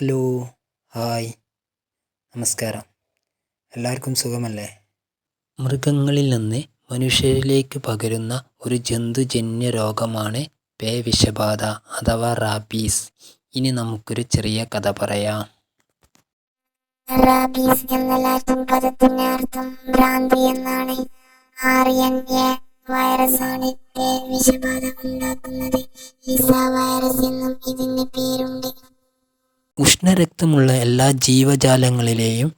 Hello hi. നമസ്കാരം. എല്ലാവർക്കും സുഖമല്ലേ? മൃഗങ്ങളിൽ നിന്ന് മനുഷ്യരിലേക്ക് പകരുന്ന ഒരു ജന്തുജന്യ രോഗമാണ് പേ വിഷബാധ അഥവാ റാബീസ്. ഇനി നമുക്കൊരു ചെറിയ കഥ പറയാം. റാബീസ് എന്ന ലാറ്റിൻ പദത്തിന്റെ അർത്ഥം ഭ്രാന്തി എന്നാണ്. ആർ എൻ എ വൈറസാണ് വിഷബാധ ഉണ്ടാക്കുന്നത്. ഈസ വൈറസ് എന്നും ഇതിന് പേരുണ്ട്. ഉഷ്ണരക്തമുള്ള എല്ലാ ജീവജാലങ്ങളിലെയും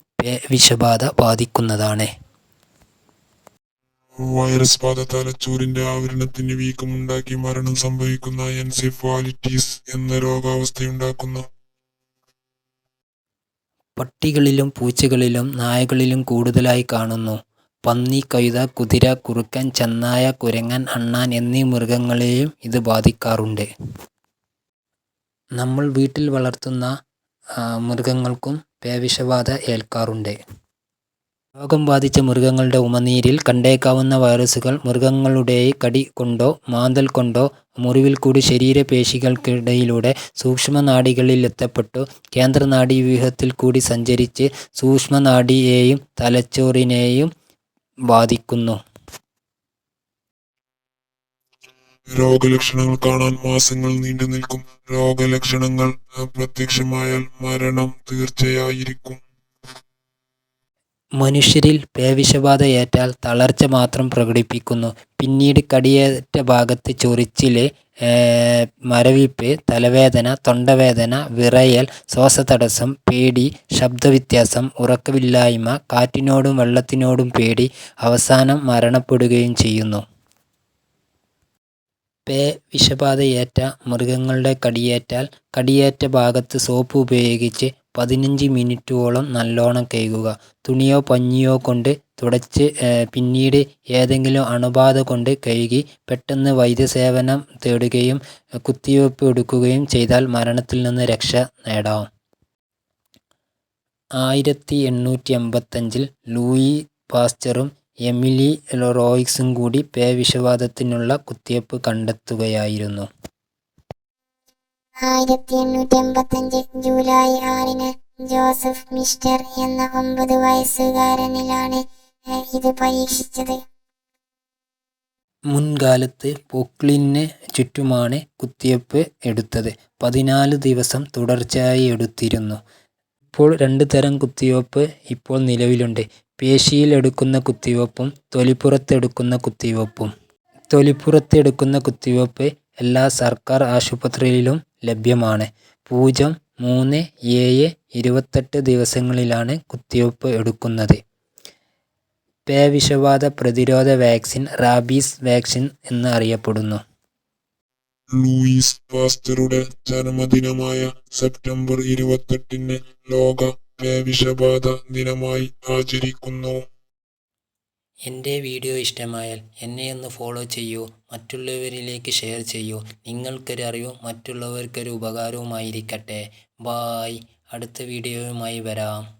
വിഷബാധ ബാധിക്കുന്നതാണ്. വൈറസ് ബാധ തലച്ചോറിന്റെ ആവരണത്തിന് വീക്കമുണ്ടാക്കി മരണം സംഭവിക്കുന്ന എൻസെഫാലിറ്റീസ് എന്ന രോഗാവസ്ഥയുണ്ടാക്കുന്നു. പട്ടികളിലും പൂച്ചകളിലും നായകളിലും കൂടുതലായി കാണുന്നു. പന്നി കഴുത കുതിര കുറുക്കൻ ചെന്നായ കുരങ്ങൻ അണ്ണാൻ എന്നീ മൃഗങ്ങളെയും ഇത് ബാധിക്കാറുണ്ട്. നമ്മൾ വീട്ടിൽ വളർത്തുന്ന മൃഗങ്ങൾക്കും പേവിഷബാധ ഏൽക്കാറുണ്ട്. രോഗം ബാധിച്ച മൃഗങ്ങളുടെ ഉമനീരിൽ കണ്ടേക്കാവുന്ന വൈറസുകൾ മൃഗങ്ങളുടെ കടി കൊണ്ടോ മാന്തൽ കൊണ്ടോ മുറിവിൽ കൂടി ശരീരപേശികൾക്കിടയിലൂടെ സൂക്ഷ്മനാഡികളിൽ എത്തപ്പെട്ടു. കേന്ദ്രനാഡീവ്യൂഹത്തിൽ കൂടി സഞ്ചരിച്ച് സൂക്ഷ്മനാഡിയെയും തലച്ചോറിനെയും ബാധിക്കുന്നു. രോഗലക്ഷണങ്ങൾ കാണാൻ മാസങ്ങൾ നീണ്ടു നിൽക്കും. രോഗലക്ഷണങ്ങൾ അപ്രത്യക്ഷമായാൽ മരണം തീർച്ചയായിരിക്കും. മനുഷ്യരിൽ പേവിഷബാധ ഏറ്റാൽ തളർച്ച മാത്രം പ്രകടിപ്പിക്കുന്നു. പിന്നീട് കടിയേറ്റ ഭാഗത്ത് ചൊറിച്ചിൽ മരവിപ്പ് തലവേദന തൊണ്ടവേദന വിറയൽ ശ്വാസതടസ്സം പേടി ശബ്ദവ്യത്യാസം ഉറക്കമില്ലായ്മ കാറ്റിനോടും വെള്ളത്തിനോടും പേടി അവസാനം മരണപ്പെടുകയും ചെയ്യുന്നു. പേ വിഷബാധയേറ്റ മൃഗങ്ങളുടെ കടിയേറ്റാൽ കടിയേറ്റ ഭാഗത്ത് സോപ്പ് ഉപയോഗിച്ച് പതിനഞ്ച് മിനിറ്റോളം നല്ലോണം കഴുകുക. തുണിയോ പഞ്ഞിയോ കൊണ്ട് തുടച്ച് പിന്നീട് ഏതെങ്കിലും അണുബാധ കൊണ്ട് കഴുകി പെട്ടെന്ന് വൈദ്യസേവനം തേടുകയും കുത്തിവെപ്പ് എടുക്കുകയും ചെയ്താൽ മരണത്തിൽ നിന്ന് രക്ഷ നേടാം. ആയിരത്തി എണ്ണൂറ്റി എൺപത്തഞ്ചിൽ ലൂയി പാസ്ചറും എമിലി റോയ്സും കൂടി പേവിഷവാദത്തിനുള്ള കുത്തിവയ്പ്പ് കണ്ടെത്തുകയായിരുന്നു. ആയിരത്തി എണ്ണൂറ്റി എൺപത്തഞ്ച് ജൂലൈ ആറിന് ജോസഫ് മിസ്റ്റർ എന്ന ഒമ്പത് വയസ്സുകാരനിലാണ് ഇത് പരീക്ഷിച്ചത്. മുൻകാലത്ത് പൊക്ലിന് ചുറ്റുമാണ് കുത്തിവയ്പ്പ് എടുത്തത്. പതിനാല് ദിവസം തുടർച്ചയായി എടുത്തിരുന്നു. ഇപ്പോൾ രണ്ട് തരം കുത്തിവയ്പ്പ് ഇപ്പോൾ നിലവിലുണ്ട്. പേശിയിൽ എടുക്കുന്ന കുത്തിവയ്പ്പും തൊലിപ്പുറത്തെടുക്കുന്ന തൊലിപ്പുറത്ത് തൊലിപ്പുറത്തെടുക്കുന്ന കുത്തിവെപ്പ് എല്ലാ സർക്കാർ ആശുപത്രിയിലും ലഭ്യമാണ്. പൂജ്യം മൂന്ന് ഏഴ് ഇരുപത്തെട്ട് ദിവസങ്ങളിലാണ് കുത്തിവെപ്പ് എടുക്കുന്നത്. പേവിഷബാധ പ്രതിരോധ വാക്സിൻ റാബീസ് വാക്സിൻ എന്ന് അറിയപ്പെടുന്നു. ലൂയിസ് പാസ്റ്ററുടെ ജന്മദിനമായ സെപ്റ്റംബർ ഇരുപത്തെട്ടിന് ലോക പേവിഷബാധ ദിനമായി ആചരിക്കുന്നു. എന്റെ വീഡിയോ ഇഷ്ടമായാൽ എന്നെ ഒന്ന് ഫോളോ ചെയ്യൂ മറ്റുള്ളവരിലേക്ക് ഷെയർ ചെയ്യൂ. നിങ്ങൾക്കൊരു അറിവും മറ്റുള്ളവർക്കൊരു ഉപകാരവുമായിരിക്കട്ടെ ബായ്. അടുത്ത വീഡിയോയുമായി വരാം.